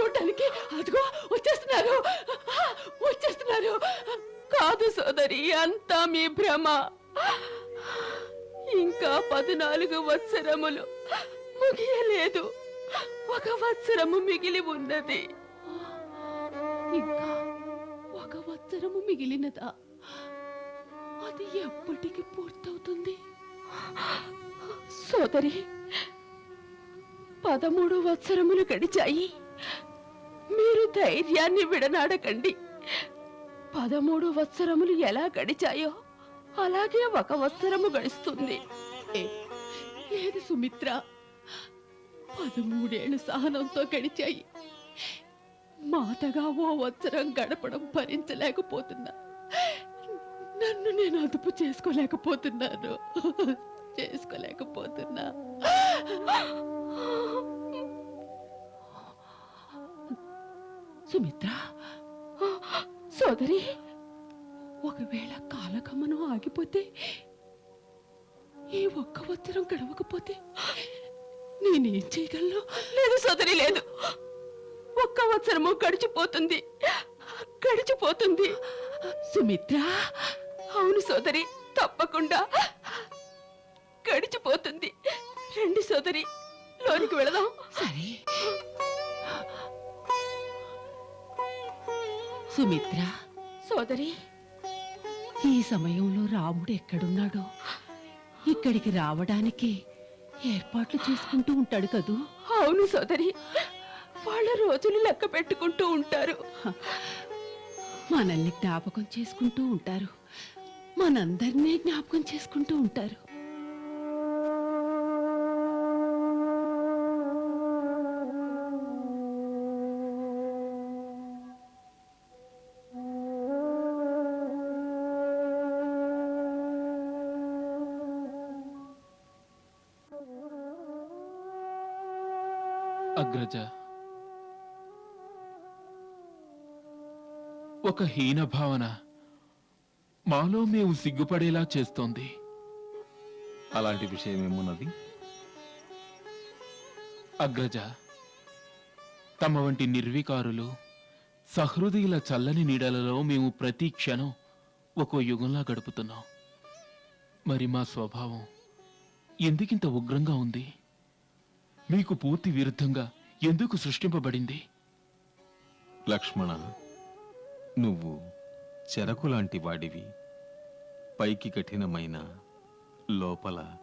చూడటానికి అదిగో వచ్చేస్తున్నారు. వచ్చేస్తున్నారు. కాదు సోదరి అంతా మీ భ్రమ. ఇంకా పద్నాలుగు వత్సరములు ముగియలేదు. ఒక వత్సరము మిగిలి ఉన్నది. ఇంకా ఒక వత్సరము మిగిలినదా? అది ఎప్పటికి పూర్తవుతుంది? సోదరి పదమూడు వత్సరములు గడిచాయి. మీరు ధైర్యాన్ని విడనాడకండి. పదమూడు వత్సరములు ఎలా గడిచాయో అలాగే ఒక వత్సరము గడుస్తుంది. ఏది సుమిత్ర? పదమూడేళ్ళు సహనంతో గడిచాయి. మాతగా ఓ వత్సరం గడపడం భరించలేకపోతున్నా. నన్ను నేను అదుపు చేసుకోలేకపోతున్నాను. చేసుకోలేకపోతున్నా. సుమిత్ర సోదరి ఒకవేళ కాలగమనం ఆగిపోతే ఈ ఒక్క వత్సరం గడవకపోతే నేనేం చేయగలను? లేదు సోదరి లేదు. ఒక్క వత్సరము గడిచిపోతుంది. గడిచిపోతుంది. సుమిత్ర. అవును సోదరి తప్పకుండా గడిచిపోతుంది. రండి సోదరి లోనికి వెళదాం. సరే. సుమిత్ర. సోదరి. ఈ సమయంలో రాముడు ఎక్కడున్నాడో? ఇక్కడికి రావడానికి ఏర్పాట్లు చేసుకుంటూ ఉంటాడు కదూ? అవును సోదరి. వాళ్ళ రోజులు లెక్క పెట్టుకుంటూ ఉంటారు. మనల్ని జ్ఞాపకం చేసుకుంటూ ఉంటారు. మనందరినీ జ్ఞాపకం చేసుకుంటూ ఉంటారు. అగ్రజ ఒక హీన భావన మాలో మేము సిగ్గుపడేలా చేస్తోంది. అలాంటి విషయం ఏమున్నది అగ్రజ తమ వంటి నిర్వికారులు సహృదయుల చల్లని నీడలలో మేము ప్రతి క్షణం ఒక్కో యుగంలా గడుపుతున్నాం. మరి మా స్వభావం ఎందుకింత ఉగ్రంగా ఉంది? మీకు పూర్తి విరుద్ధంగా ఎందుకు సృష్టింపబడింది? లక్ష్మణ నువ్వు చెరకు లాంటి వాడివి. పైకి కఠినమైన లోపల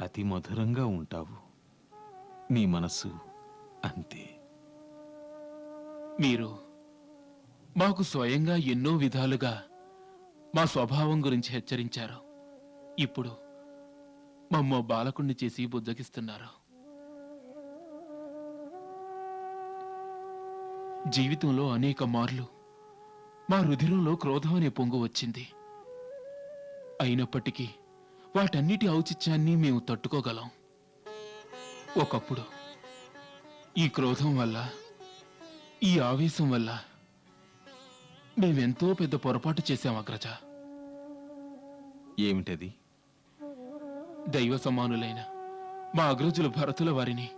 అతి మధురంగా ఉంటావు. నీ మనసు అంతే. మీరు మాకు స్వయంగా ఎన్నో విధాలుగా మా స్వభావం గురించి హెచ్చరించారు. ఇప్పుడు మమ్మో బాలకుణ్ణి చేసి బుజ్జగిస్తున్నారు. జీవితంలో అనేక మార్లు మా రుధిరంలో క్రోధం అనే పొంగు వచ్చింది. అయినప్పటికీ వాటన్నిటి ఔచిత్యాన్ని మేము తట్టుకోగలం. ఒకప్పుడు ఈ క్రోధం వల్ల ఈ ఆవేశం వల్ల మేమెంతో పెద్ద పొరపాటు చేశాం అగ్రజ. ఏమిటది? దైవ సమానులైన మా అగ్రజుల భరతుల వారిని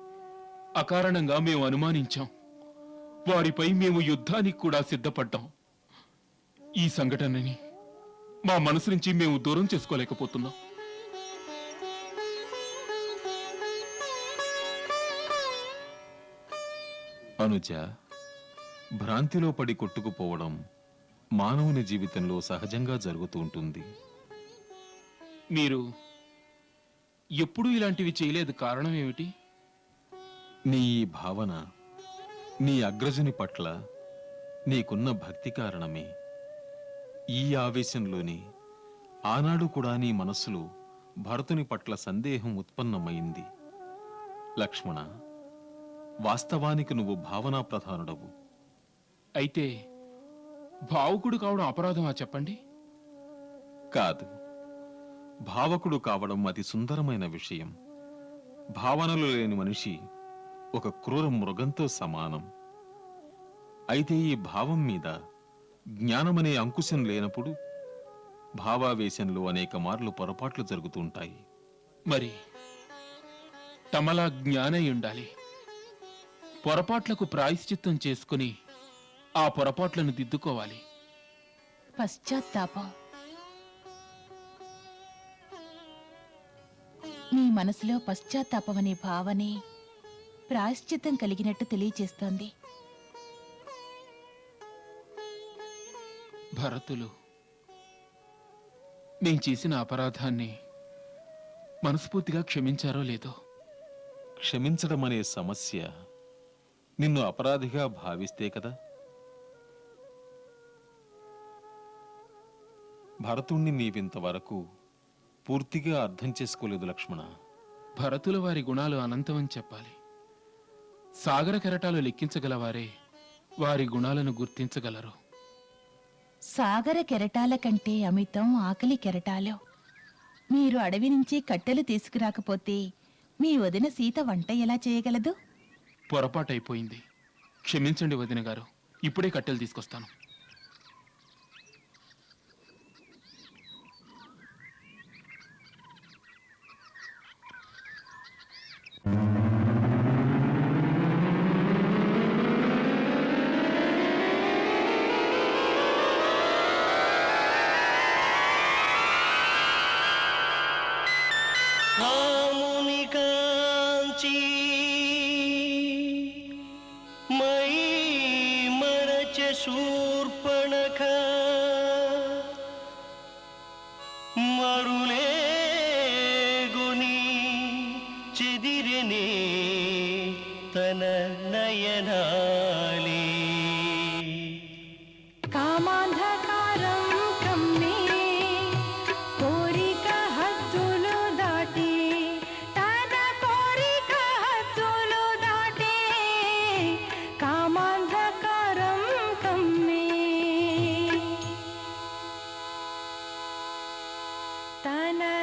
అకారణంగా మేము అనుమానించాం. వారిపై మేము యుద్ధానికి కూడా సిద్ధపడ్డాం. ఈ సంఘటనని మా మనసు నుంచి మేము దూరం చేసుకోలేకపోతున్నాం. అనుజ భ్రాంతిలో పడి కొట్టుకుపోవడం మానవుని జీవితంలో సహజంగా జరుగుతూ ఉంటుంది. మీరు ఎప్పుడూ ఇలాంటివి చేయలేదు కారణం ఏమిటి? నీ ఈ భావన నీ అగ్రజుని పట్ల నీకున్న భక్తి కారణమే. ఈ ఆవేశంలోనే ఆనాడు కూడా నీ మనస్సులో భరతుని పట్ల సందేహం ఉత్పన్నమైంది. లక్ష్మణ వాస్తవానికి నువ్వు భావనా ప్రధానుడవు. అయితే భావుకుడు కావడం అపరాధమా చెప్పండి? కాదు. భావకుడు కావడం అతి సుందరమైన విషయం. భావనలు లేని మనిషి ఒక క్రూర మృగంతో సమానం. అయితే ఈ భావం మీద జ్ఞానమనే అంకుశం లేనప్పుడు భావావేశంలో అనేక మార్లు పొరపాట్లు జరుగుతుంటాయి మరి తమలా జ్ఞానై ఉండాలి. పొరపాట్లకు ప్రాయశ్చిత్తం చేసుకుని ఆ పొరపాట్లను దిద్దుకోవాలి. పశ్చాత్తాపం. నీ మనసులో పశ్చాత్తాపం అనే భావనే ప్రాయశ్చిత్తం కలిగినట్టు తెలియచేస్తోంది. భరతులు నేను చేసిన అపరాధాన్ని మనస్ఫూర్తిగా క్షమించారో లేదో? క్షమించడం అనే సమస్య నిన్ను అపరాధిగా భావిస్తే కదా? భరతుణ్ణి నీవింతవరకు పూర్తిగా అర్థం చేసుకోలేదు లక్ష్మణ. భరతుల వారి గుణాలు అనంతమని చెప్పాలి. సాగర కెరటాలు లెక్కించగలవారే? వారి గుణాలను గుర్తించగలరు. సాగర కెరటాల కంటే అమితం ఆకలి కెరటాలు. మీరు అడవి నుంచి కట్టెలు తీసుకురాకపోతే మీ వదిన సీత వంట ఎలా చేయగలదు? పొరపాటైపోయింది. క్షమించండి వదిన గారు ఇప్పుడే కట్టెలు తీసుకొస్తాను.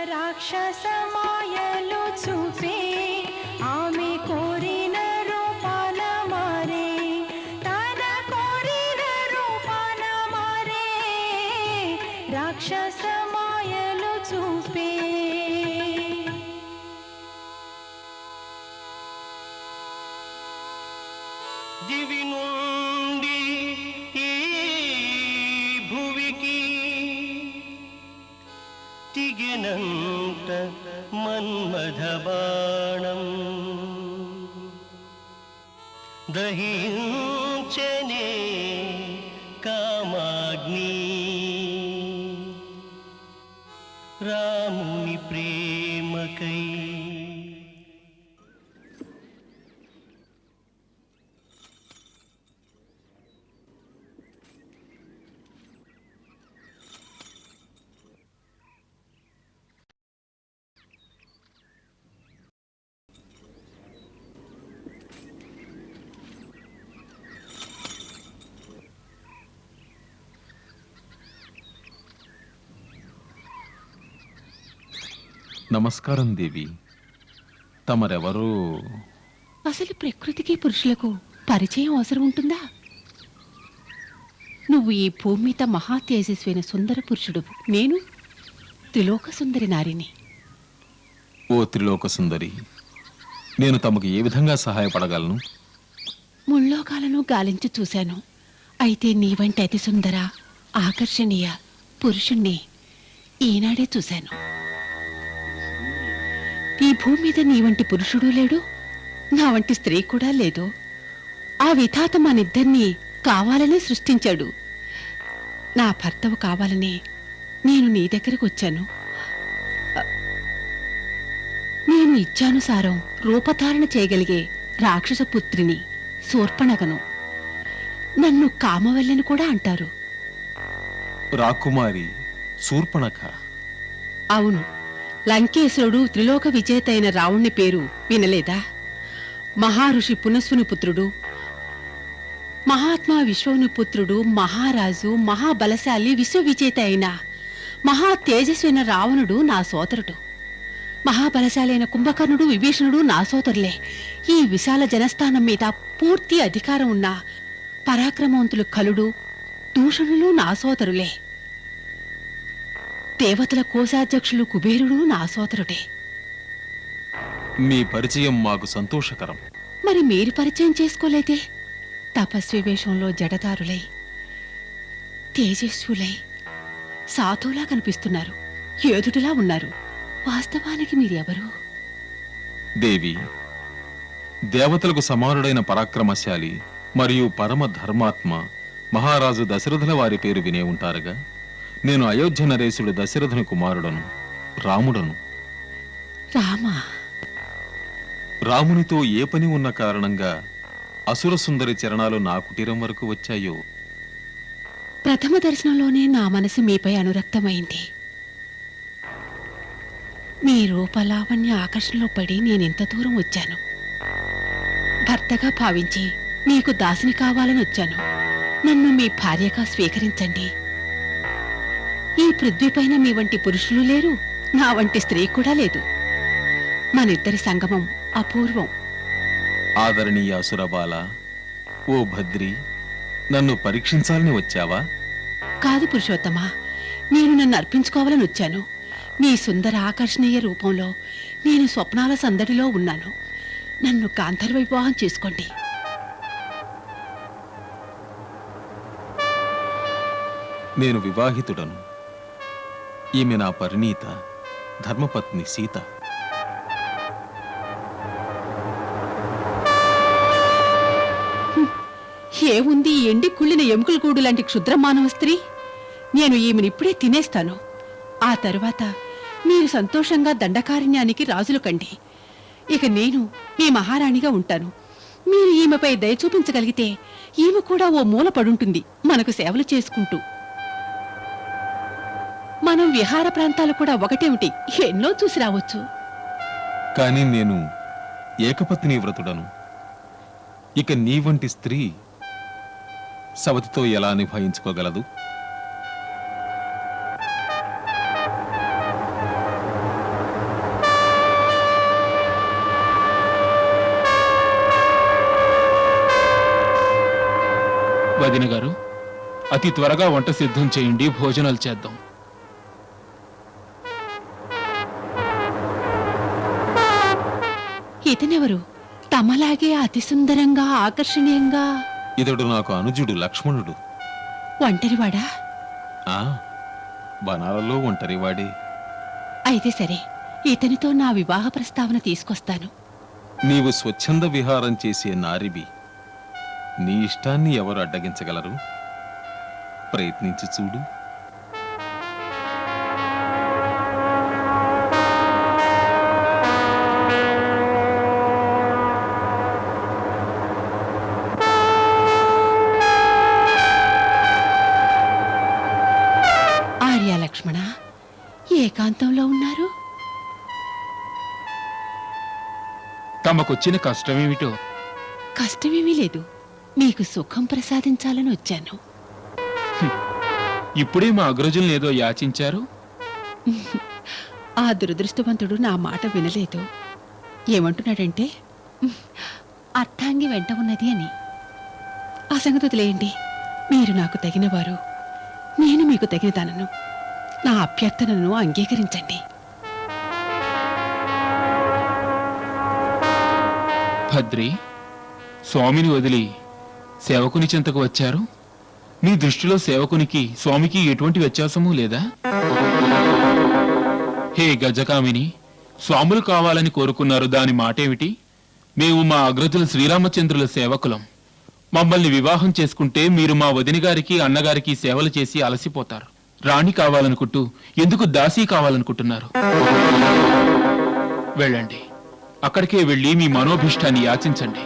తన రాక్షస మాయలు చూపే నమస్కారం దేవి. తమరెవరో? అసలు ప్రకృతికి పురుషులకు పరిచయం అవసరం ఉంటుందా? నువ్వు ఈ భూమి మీద మహా తేజస్వైన సుందర పురుషుడు. నేను త్రిలోక సుందరి నారిని ఓ త్రిలోక సుందరి నేను తమకు ఏ విధంగా సహాయపడగలను? ముల్లోకాలను గాలించి చూశాను. అయితే నీ వంటి అతి సుందర ఆకర్షణీయ పురుషుణ్ణి ఈనాడే చూశాను. ఈ భూమి మీద నీ వంటి పురుషుడు లేడు? నా వంటి స్త్రీ కూడా లేదు. ఆ విధాత మనిద్దరినీ కావాలనే సృష్టించాడు. నా భర్తవు కావాలనే నేను నీ దగ్గరకు వచ్చాను. నేను ఇచ్చానుసారం రూపధారణ చేయగలిగే రాక్షస పుత్రిని శూర్పణగను. నన్ను కామవల్లని కూడా అంటారు. రాకుమారి శూర్పణఖ. అవును. లంకేశ్వరుడు త్రిలోక విజేత అయిన రావణ్ణి పేరు వినలేదా? మహారుషి పునస్సుని పుత్రుడు మహాత్మా విశ్వని పుత్రుడు మహారాజు మహాబలశాలి విశ్వవిజేత అయిన మహా తేజస్వి అయిన రావణుడు నా సోదరుడు. మహాబలశాలి అయిన కుంభకర్ణుడు విభీషణుడు నా సోదరులే. ఈ విశాల జనస్థానం మీద పూర్తి అధికారం ఉన్న పరాక్రమవంతులు కలుడు దూషణులు నా సోదరులే. దేవతల కోశాధ్యక్షులు కుబేరుడు నా సోదరుడే. మీ పరిచయం మాకు సంతోషకరం. మరి మీరు పరిచయం చేసుకోలేదే? తపస్వి వేషంలో జడదారులై తేజస్వులై సాధువులా కనిపిస్తున్నారు. యోధుడిలా ఉన్నారు. వాస్తవానికి మీరెవరు? దేవి దేవతలకు సమానుడైన పరాక్రమశాలి మరియు పరమ ధర్మాత్మ మహారాజు దశరథుల వారి పేరు వినే ఉంటారుగా? నేను అయోధ్య నరేశుడు దశరథుని కుమారుడను రాముడను. రామా. రామునితో ఏ పని ఉన్న కారణంగా అసుర సుందరి చరణాలు నా కుటీరం వరకు వచ్చాయో? ప్రథమ దర్శనంలోనే నా మనసు మీపై అనురక్తమైంది. మీ రూపలావణ్య ఆకర్షణలో పడి నేనెంత దూరం వచ్చాను? భర్తగా భావించి మీకు దాసిని కావాలని వచ్చాను. నన్ను మీ భార్యగా స్వీకరించండి. ఈ పృథ్వీపైన మీ వంటి పురుషులు లేరు. నా వంటి స్త్రీ కూడా లేదు. మనిద్దరి సంగమం అపూర్వం. ఆదరణీయ అసురబాల ఓ భద్రి నన్ను పరీక్షించాలని వచ్చావా? కాదు పురుషోత్తమా నేను నన్ను అర్పించుకోవాలని వచ్చాను. మీ సుందర ఆకర్షణీయ రూపంలో నేను స్వప్నాల సందడిలో ఉన్నాను. నన్ను గాంధర్వ వివాహం చేసుకోండి. నేను వివాహితుడను. ఈమె నా పరిణీత ధర్మపత్ని సీత. ఏముంది ఈ ఎండి కుళ్ళిన ఎముకల గూడు లాంటి క్షుద్ర మానవ స్త్రీ? నేను ఈమెను ఇప్పుడే తినేస్తాను. ఆ తరువాత మీరు సంతోషంగా దండకారణ్యానికి రాజులు కండి. ఇక నేను మీ మహారాణిగా ఉంటాను. మీరు ఈమెపై దయ చూపించగలిగితే ఈమె కూడా ఓ మూల పడుంటుంది మనకు సేవలు చేసుకుంటూ. మనం విహార ప్రాంతాలు కూడా ఒకటేమిటి? ఎన్నో చూసి రావచ్చు. కానీ నేను ఏకపత్ని వ్రతుడను. ఇక నీ వంటి స్త్రీ సవతితో ఎలా నిభాయించుకోగలదు? వదిన గారు అతి త్వరగా వంట సిద్ధం చేయండి భోజనాలు చేద్దాం. ఇతనెవరు తమలాగే అతి సుందరంగా ఆకర్షణీయంగా? ఇతడు నాకు అనుజుడు లక్ష్మణుడు. ఒంటరివాడా? ఆ వనాలలో ఒంటరివాడే. అయితే సరే ఇతనితో నా వివాహ ప్రస్తావన తీసుకొస్తాను. నీవు స్వచ్ఛంద విహారం చేసే నారివి నీ ఇష్టాన్ని ఎవరు అడ్డగించగలరు? ప్రయత్నించి చూడు. తమకొచ్చిన కష్టమేమిటో? కష్టమేమీ లేదు. మీకు సుఖం ప్రసాదించాలని వచ్చాను. ఇప్పుడే మా అగ్రజుల్ని ఏదో యాచించారు? ఆ దురదృష్టవంతుడు నా మాట వినలేదు. ఏమంటున్నాడంటే అర్థాంగి వెంట ఉన్నది అని. ఆ సంగతి వదిలేయండి మీరు నాకు తగినవారు. నేను మీకు తగినదానను. నా అభ్యర్థనను అంగీకరించండి. భద్రి స్వామిని వదిలి సేవకుని చెంతకు వచ్చారు? మీ దృష్టిలో సేవకునికి స్వామికి ఎటువంటి వ్యత్యాసము లేదా? హే గజకామిని స్వాములు కావాలని కోరుకున్నారు దాని మాటేమిటి? మేము మా అగ్రజుల శ్రీరామచంద్రుల సేవకులం. మమ్మల్ని వివాహం చేసుకుంటే మీరు మా వదిన గారికి అన్నగారికి సేవలు చేసి అలసిపోతారు. రాణి కావాలనుకుంటూ ఎందుకు దాసీ కావాలనుకుంటున్నారు? వెళ్ళండి. అక్కడికే వెళ్ళి మీ మనోభిష్టాన్ని యాచించండి.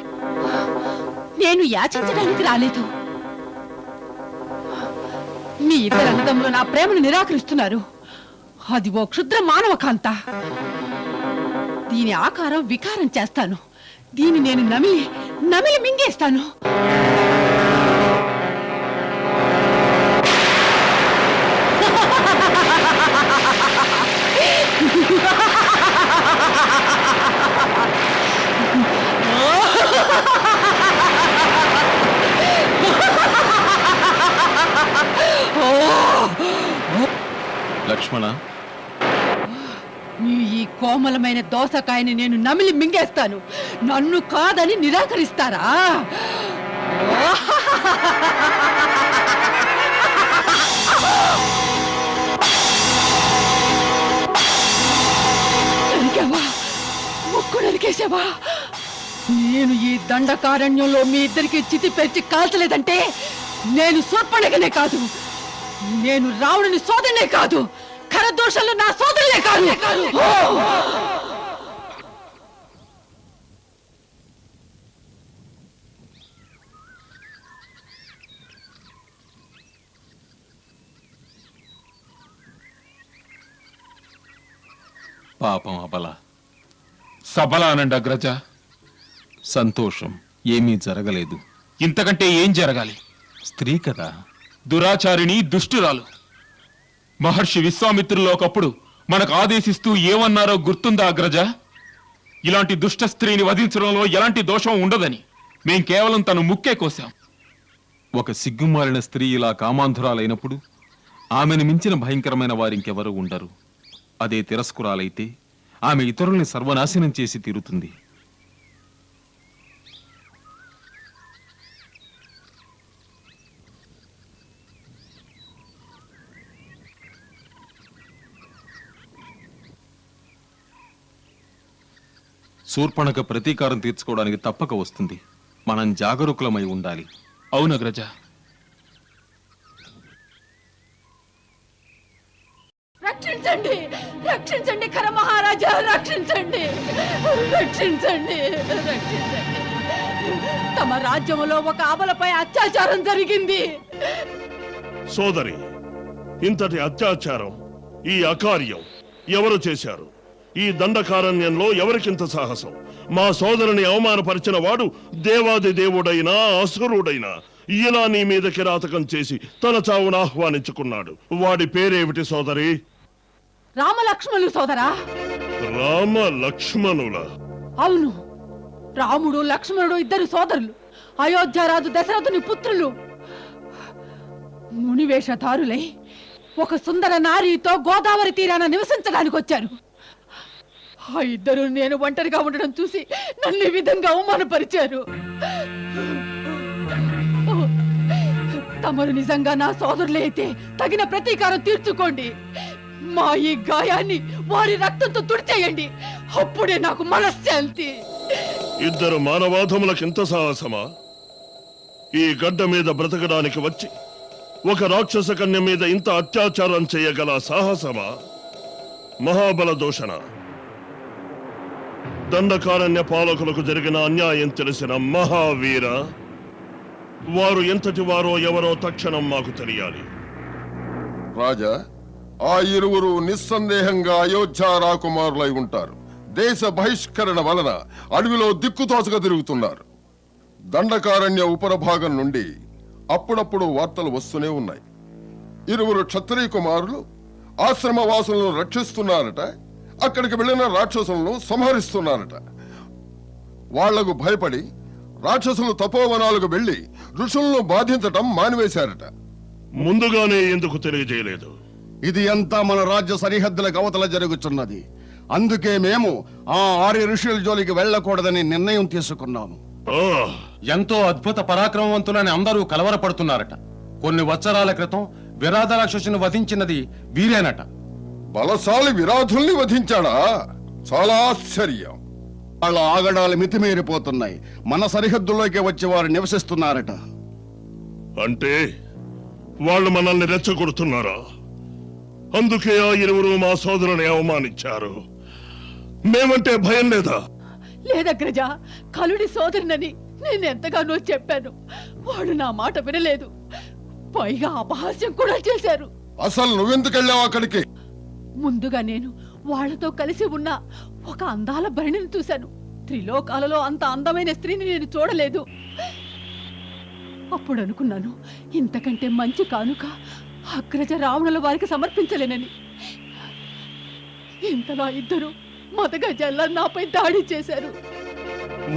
నేను యాచించడానికి రాలేదు. మీ ఇద్దరు అన్నదమ్ములు నా ప్రేమను నిరాకరిస్తున్నారు. అది ఓ క్షుద్ర మానవ కాంత దీని ఆకారం వికారం చేస్తాను. దీన్ని నేను నమిలి నమిలి మింగేస్తాను. లక్ష్మణ. నీ ఈ కోమలమైన దోసకాయని నేను నమిలి మింగేస్తాను. నన్ను కాదని నిరాకరిస్తారా? ముక్కు నరికేసావా నేను ఈ దండకారణ్యంలో మీ ఇద్దరికి చితి పెంచి కాల్చలేదంటే నేను సూర్పణగనే కాదు. నేను రావణుని సోదరునే కాదు. ఖరదోషంలో నా సోదరులే కాదు. ఓ! పాపం అబల. సబల అనండి అగ్రజ సంతోషం ఏమీ జరగలేదు. ఇంతకంటే ఏం జరగాలి? స్త్రీ కదా. దురాచారిణి దుష్టురాలు. మహర్షి విశ్వామిత్రులు ఒకప్పుడు మనకు ఆదేశిస్తూ ఏమన్నారో గుర్తుందా అగ్రజ? ఇలాంటి దుష్ట స్త్రీని వధించడంలో ఎలాంటి దోషం ఉండదని మేం కేవలం తను ముక్కే కోశాం ఒక సిగ్గుమాలిన స్త్రీ ఇలా కామాంధురాలైనప్పుడు ఆమెను మించిన భయంకరమైన వారింకెవరూ ఉండరు. అదే తిరస్కురాలైతే ఆమె ఇతరుల్ని సర్వనాశనం చేసి తీరుతుంది. శూర్పణక ప్రతీకారం తీర్చుకోవడానికి తప్పక వస్తుంది. మనం జాగరూకులమై ఉండాలి. అవును అగ్రజ. రక్షించండి! రక్షించండి ఖర మహారాజా రక్షించండి! రక్షించండి! రక్షించండి! తమ రాజ్యంలో ఒక అబలపై అత్యాచారం జరిగింది. సోదరి ఇంతటి అత్యాచారం ఈ అకార్యం ఎవరు చేశారు? ఈ దండకారణ్యంలో ఎవరికింత సాహసం? మా సోదరుని అవమానపరిచిన వాడు దేవాది దేవుడైనా అసురుడైనా. ఇలా నీ మీద కిరాతకం చేసి తన చావును ఆహ్వానించుకున్నాడు. వాడి పేరేమిటి సోదరి? రామలక్ష్మణులు సోదరా. రామ లక్ష్మణుల అవును. రాముడు లక్ష్మణుడు ఇద్దరు సోదరులు. అయోధ్యరాజు దశరథుని పుత్రులు. మునివేషధారులై ఒక సుందర నారీతో గోదావరి తీరాన నివసించడానికి వచ్చారు. ఆ ఇద్దరు నేను ఒంటరిగా ఉండడం చూసి నన్ను ఈ విధంగా అవమానపరిచారు. తమరు నిజంగా నా సోదరులే అయితే తగిన ప్రతీకారం తీర్చుకోండి. మా ఈ గాయాన్ని వారి రక్తంతో తుడిచేయండి. అప్పుడే నాకు మనశ్శాంతి. ఇద్దరు మానవాధములకింత సాహసమా? ఈ గడ్డ మీద బ్రతకడానికి వచ్చి ఒక రాక్షస కన్య మీద ఇంత అత్యాచారం చేయగల సాహసమా? మహాబల దూషణ. దండకారణ్య పాలకులకు జరిగిన అన్యాయం తెలిసిన మహావీర వారు ఎంతటి వారో ఎవరో తక్షణం మాకు తెలియాలి. రాజా ఆ ఇరువురు నిస్సందేహంగా అయోధ్య రాకుమారులై ఉంటారు. దేశ బహిష్కరణ వలన అడవిలో దిక్కుతోచగా తిరుగుతున్నారు. దండకారణ్య ఉపరభాగం నుండి అప్పుడప్పుడు వార్తలు వస్తూనే ఉన్నాయి. ఇరువురు క్షత్రియ కుమారులు ఆశ్రమవాసులను రక్షిస్తున్నారట. అక్కడికి వెళ్ళిన రాక్షసులను సంహరిస్తున్నారట. వాళ్ళకు భయపడి రాక్షసులు తపోవనాలకు వెళ్ళి ఋషులను బాధించటం మానివేశారట. ముందుగానే ఎందుకు తెలియజేయలేదు? ఇది అంతా మన రాజ్య సరిహద్దుల అవతల జరుగుతున్నది అందుకే మేము ఆ ఆర్య ఋషుల జోలికి వెళ్ళకూడదని నిర్ణయం తీసుకున్నాము. ఎంతో అద్భుత పరాక్రమవంతులని అందరూ కలవరపడుతున్నారట. కొన్ని వత్సరాల క్రితం విరాధ రాక్షసుని వధించినది వీరేనట. బలశాలి విరాధుల్ని వధించాడా? చాలా ఆశ్చర్యం. వాళ్ళ ఆగడాలు మితిమీరిపోతున్నాయి. మన సరిహద్దుల్లోకి వచ్చి వారు నివసిస్తున్నారట. అంటే వాళ్ళు మనల్ని రెచ్చగొడుతున్నారా? అందుకే ఆ ఇరువురు మా సోదరుని అవమానించారు. మేమంటే భయం లేదా? లేదగ్రజ కలుడి సోదరునని నేను ఎంతగానో చెప్పాను. వాడు నా మాట వినలేదు. పైగా అపహాస్యం కూడా చేశారు. అసలు నువ్వెందుకెళ్ళావు అక్కడికి? ముందుగా నేను వాళ్ళతో కలిసి ఉన్న ఒక అందాల భరణిని చూశాను. త్రిలోకాలలో అంత అందమైన స్త్రీని నేను చూడలేదు. అప్పుడు అనుకున్నాను ఇంతకంటే మంచి కానుక అగ్రజ రావణుల వారికి సమర్పించలేనని. ఇంతలో ఇద్దరు మతగజల్లా నాపై దాడి చేశారు.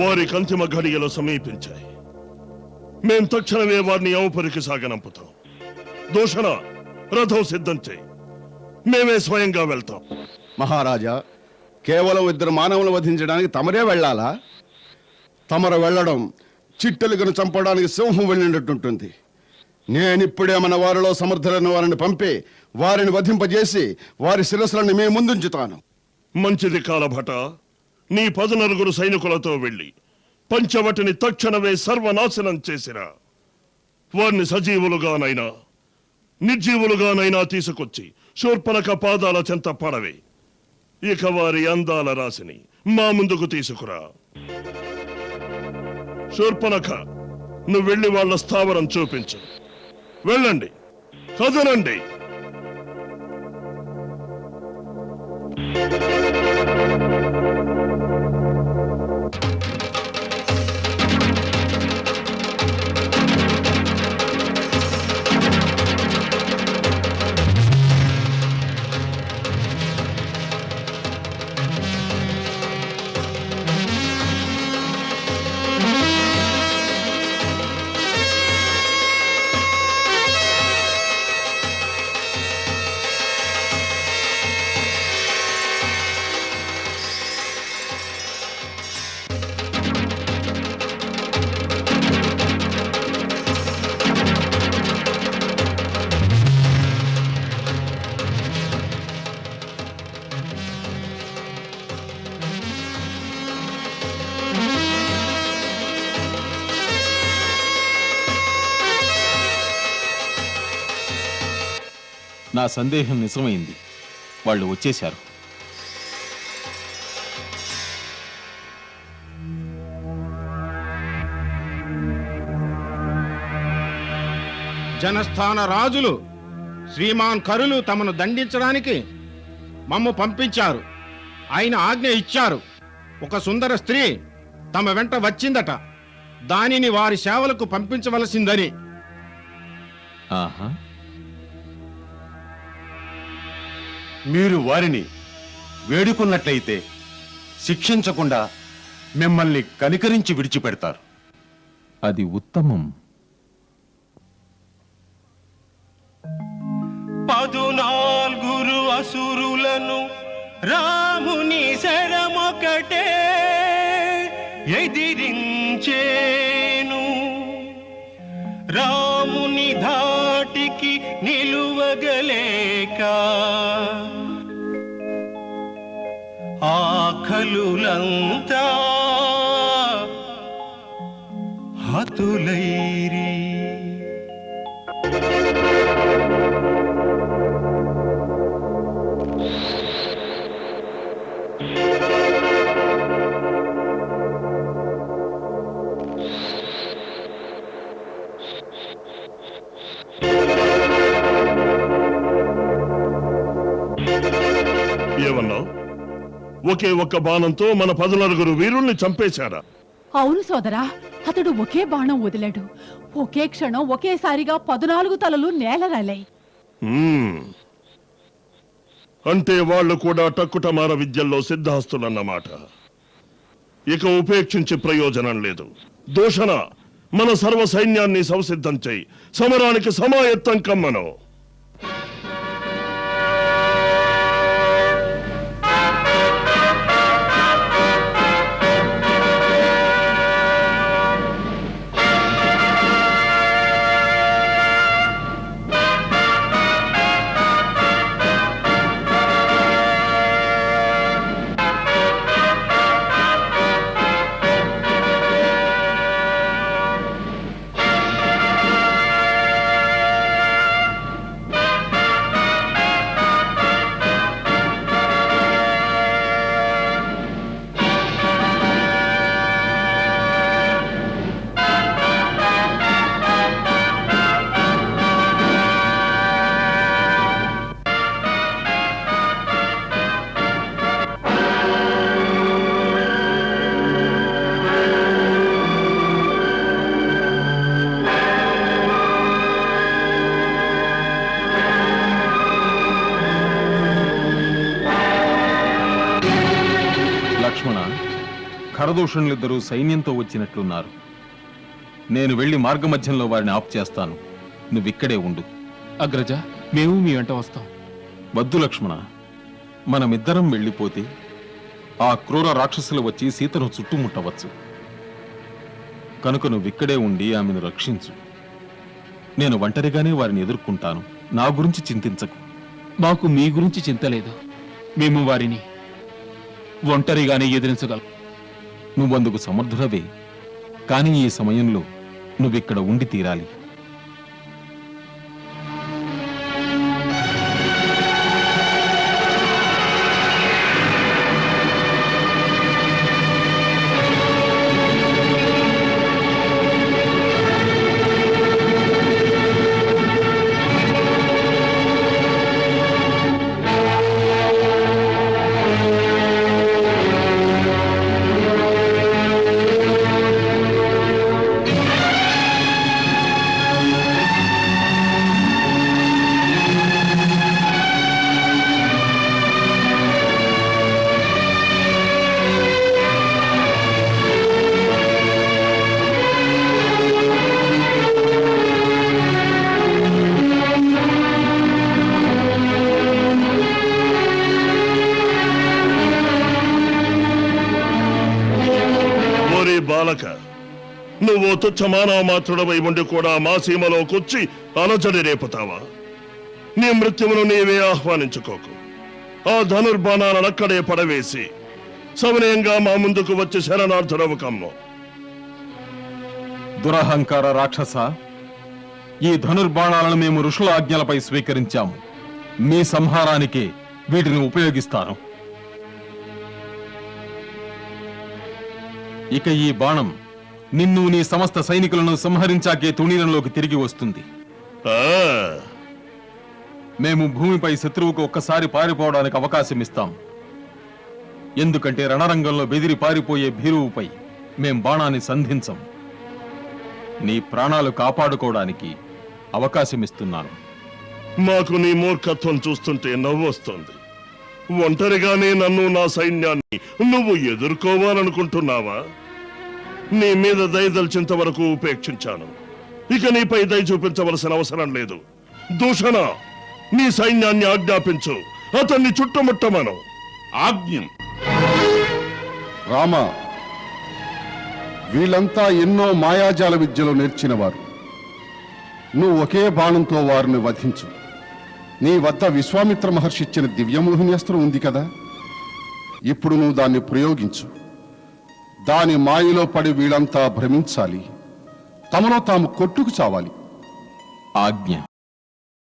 వారి కంతిమ ఘడియలు సమీపించాయి. మేం తక్షణమే వారిని అవపరికి సాగనంపుతాం. దూషణ రథం సిద్ధం చేయి. మేమే స్వయంగా వెళ్తాం. మహారాజా కేవలం ఇద్దరు మానవులు వధించడానికి తమరే వెళ్ళాలా? తమరు వెళ్ళడం చిట్టెలుగును చంపడానికి సింహం వెళ్ళినట్టుంటుంది. నేనిప్పుడే మన వారిలో సమర్థులైన వారిని పంపి వారిని వధింపజేసి వారి శిరస్సులను మీ ముందుంచుతాను. మంచిది కాలభట. నీ పదునలుగురు సైనికులతో వెళ్ళి పంచవటిని తక్షణమే సర్వనాశనం చేసిరా. వారిని సజీవులుగానైనా నిర్జీవులుగానైనా తీసుకొచ్చి శూర్పణక పాదాల చెంత పడవి. ఇక వారి అందాల రాశిని మా ముందుకు తీసుకురా. శూర్పణక నువ్వు వెళ్ళి వాళ్ళ స్థావరం చూపించు. వెళ్ళండి. కదలండి. నా సందేహం నిజమైంది. వాళ్ళు వచ్చేశారు. జనస్థాన రాజులు శ్రీమాన్ కరులు తమను దండించడానికి మమ్ము పంపించారు. ఆయన ఆజ్ఞ ఇచ్చారు. ఒక సుందర స్త్రీ తమ వెంట వచ్చిందట. దానిని వారి సేవలకు పంపించవలసిందని. ఆహా. మీరు వారిని వేడుకున్నట్లయితే శిక్షించకుండా మిమ్మల్ని కనికరించి విడిచిపెడతారు. అది ఉత్తమం. పదునాల్గురు అసురులను రాముని శరమొకటే. ఆఖలులంతా ఒకే ఒక్క బాణంతో మన పదునలుగురు వీరుల్ని చంపేశాడా అవును సోదరా అతడు ఒకే బాణం వదిలాడు. ఒకే క్షణం ఒకేసారిగా పదునాలుగు తలలు నేలరాలాయి. అంటే వాళ్ళు కూడా టక్కుటమార విద్యల్లో సిద్ధాస్తులన్నమాట ఇక ఉపేక్షించే ప్రయోజనం లేదు. దూషణ మన సర్వ సైన్యాన్ని సంసిద్ధం చేయి. సమరానికి సమాయత్తం కమ్మను. ఖరదూషణులిద్దరూ సైన్యంతో వచ్చినట్లున్నారు. నేను వెళ్ళి మార్గమధ్యంలో వారిని ఆప్ చేస్తాను. నువ్విక్కడే ఉండు. అగ్రజ మేము మీ వెంట వస్తాం. వద్దు లక్ష్మణ. మనమిద్దరం వెళ్ళిపోతే ఆ క్రూర రాక్షసులు వచ్చి సీతను చుట్టుముట్టవచ్చు. కనుక నువ్విక్కడే ఉండి ఆమెను రక్షించు. నేను ఒంటరిగానే వారిని ఎదుర్కొంటాను. నా గురించి చింతించకు. మాకు మీ గురించి చింత లేదు. మేము వారిని ఒంటరిగానే ఎదిరించగలం. నువ్వందుకు సమర్థుడవే. కానీ ఈ సమయంలో నువ్విక్కడ ఉండి తీరాలి. నువ్వు తుచ్చ మానవ మాత్రుడవై ఉండి కూడా మా సీమలోకొచ్చి అలజడి రేపుతావా? నీ మృత్యువును నీవే ఆహ్వానించుకోకు. ఆ ధనుర్బాణాలను అక్కడే పడవేసి సమనయంగా మా ముందుకు వచ్చి శరణార్థుడవు కమ్ము. దురహంకార రాక్షస ఈ ధనుర్బాణాలను మేము ఋషుల ఆజ్ఞలపై స్వీకరించాము. మీ సంహారానికి వీటిని ఉపయోగిస్తాను. ఇక ఈ బాణం నిన్ను నీ సమస్త సైనికులను సంహరించాకే తుణీరంలోకి తిరిగి వస్తుంది. ఆ, మేము భూమిపై శత్రువుకు ఒక్కసారి పారిపోవడానికి అవకాశం ఇస్తాం. ఎందుకంటే రణరంగంలో బెదిరి పారిపోయే భీరువుపై మేం బాణాన్ని సంధించం. నీ ప్రాణాలు కాపాడుకోవడానికి అవకాశం ఇస్తున్నాను. మాకు నీ మూర్ఖత్వం చూస్తుంటే నవ్వొస్తుంది. ఒంటరిగానే నన్ను నా సైన్యాన్ని నువ్వు ఎదుర్కోవాలనుకుంటున్నావా? నీ మీద దయదలిచేంత వరకు ఉపేక్షించాను. ఇక నీపై దయ చూపించవలసిన అవసరం లేదు. దూషణ నీ సైన్యాన్ని ఆజ్ఞాపించు. అతన్ని చుట్టుముట్టమను. ఆజ్ఞం. రామ వీళ్ళంతా ఎన్నో మాయాజాల విద్యలు నేర్చినవారు. నువ్వు ఒకే బాణంతో వారిని వధించు. నీ వద్ద విశ్వామిత్ర మహర్షి ఇచ్చిన దివ్యమోహిని అస్త్రం ఉంది కదా? ఇప్పుడు నువ్వు దాన్ని ప్రయోగించు. దాని మాయలో పడి వీళ్ళంతా భ్రమించాలి. తమలో తాము కొట్టుకు చావాలి. ఆజ్ఞ.